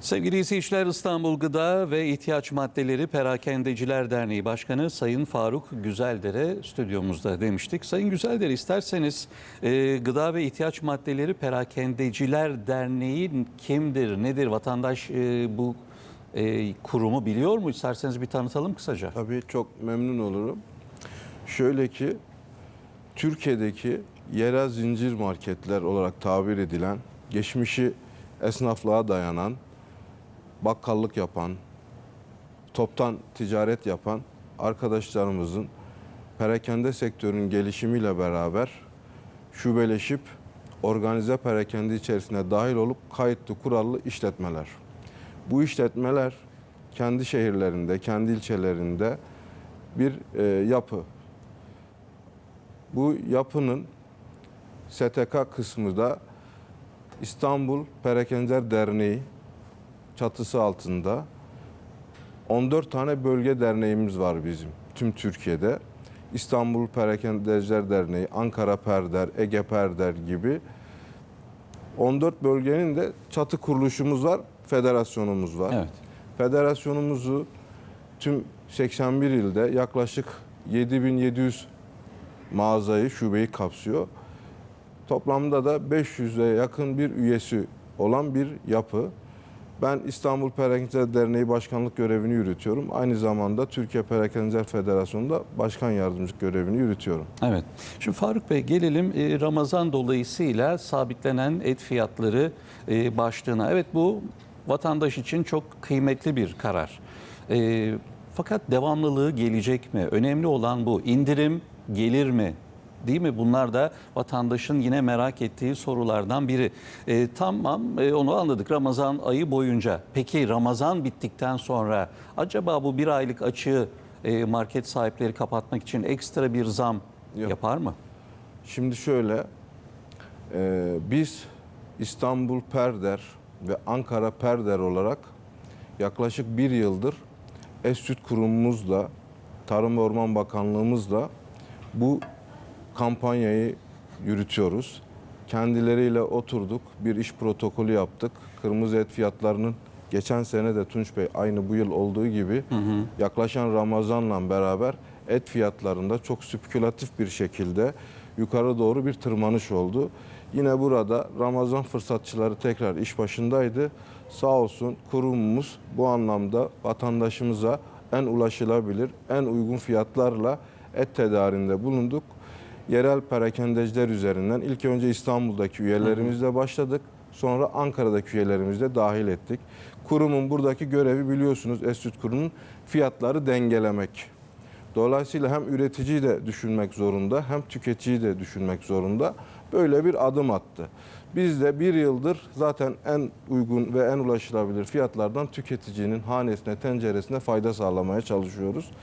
Sevgili izleyiciler İstanbul Gıda ve İhtiyaç Maddeleri Perakendeciler Derneği Başkanı Sayın Faruk Güzeldere stüdyomuzda demiştik. Sayın Güzeldere isterseniz e, Gıda ve İhtiyaç Maddeleri Perakendeciler Derneği kimdir, nedir? Vatandaş e, bu e, kurumu biliyor mu? İsterseniz bir tanıtalım kısaca. Tabii çok memnun olurum. Şöyle ki Türkiye'deki yerel zincir marketler olarak tabir edilen, geçmişi esnaflığa dayanan, bakkallık yapan, toptan ticaret yapan arkadaşlarımızın perakende sektörünün gelişimiyle beraber şubeleşip organize perakende içerisine dahil olup kayıtlı kurallı işletmeler. Bu işletmeler kendi şehirlerinde, kendi ilçelerinde bir e, yapı. Bu yapının STK kısmı da İstanbul Perakender Derneği çatısı altında 14 tane bölge derneğimiz var bizim tüm Türkiye'de. İstanbul Perakendeciler Derneği, Ankara Perder, Ege Perder gibi 14 bölgenin de çatı kuruluşumuz var, federasyonumuz var. Evet. Federasyonumuzu tüm 81 ilde yaklaşık 7700 mağazayı, şubeyi kapsıyor. Toplamda da 500'e yakın bir üyesi olan bir yapı. Ben İstanbul Perakende Derneği Başkanlık görevini yürütüyorum. Aynı zamanda Türkiye Perakende Federasyonu'nda başkan yardımcılık görevini yürütüyorum. Evet. Şimdi Faruk Bey gelelim e, Ramazan dolayısıyla sabitlenen et fiyatları e, başlığına. Evet bu vatandaş için çok kıymetli bir karar. E, Fakat devamlılığı gelecek mi? Önemli olan bu. İndirim gelir mi? Değil mi? Bunlar da vatandaşın yine merak ettiği sorulardan biri. E, tamam e, onu anladık Ramazan ayı boyunca. Peki Ramazan bittikten sonra acaba bu bir aylık açığı e, market sahipleri kapatmak için ekstra bir zam Yok. yapar mı? Şimdi şöyle, e, biz İstanbul Perder ve Ankara Perder olarak yaklaşık bir yıldır Esüt Kurumumuzla, Tarım ve Orman Bakanlığımızla bu kampanyayı yürütüyoruz. Kendileriyle oturduk, bir iş protokolü yaptık. Kırmızı et fiyatlarının geçen sene de Tunç Bey aynı bu yıl olduğu gibi yaklaşan Ramazan'la beraber et fiyatlarında çok spekülatif bir şekilde yukarı doğru bir tırmanış oldu. Yine burada Ramazan fırsatçıları tekrar iş başındaydı. Sağ olsun kurumumuz bu anlamda vatandaşımıza en ulaşılabilir, en uygun fiyatlarla et tedarinde bulunduk. Yerel perakendeciler üzerinden ilk önce İstanbul'daki üyelerimizle başladık. Sonra Ankara'daki üyelerimizle dahil ettik. Kurumun buradaki görevi biliyorsunuz Esüt Kurumu'nun fiyatları dengelemek. Dolayısıyla hem üreticiyi de düşünmek zorunda hem tüketiciyi de düşünmek zorunda. Böyle bir adım attı. Biz de bir yıldır zaten en uygun ve en ulaşılabilir fiyatlardan tüketicinin hanesine, tenceresine fayda sağlamaya çalışıyoruz.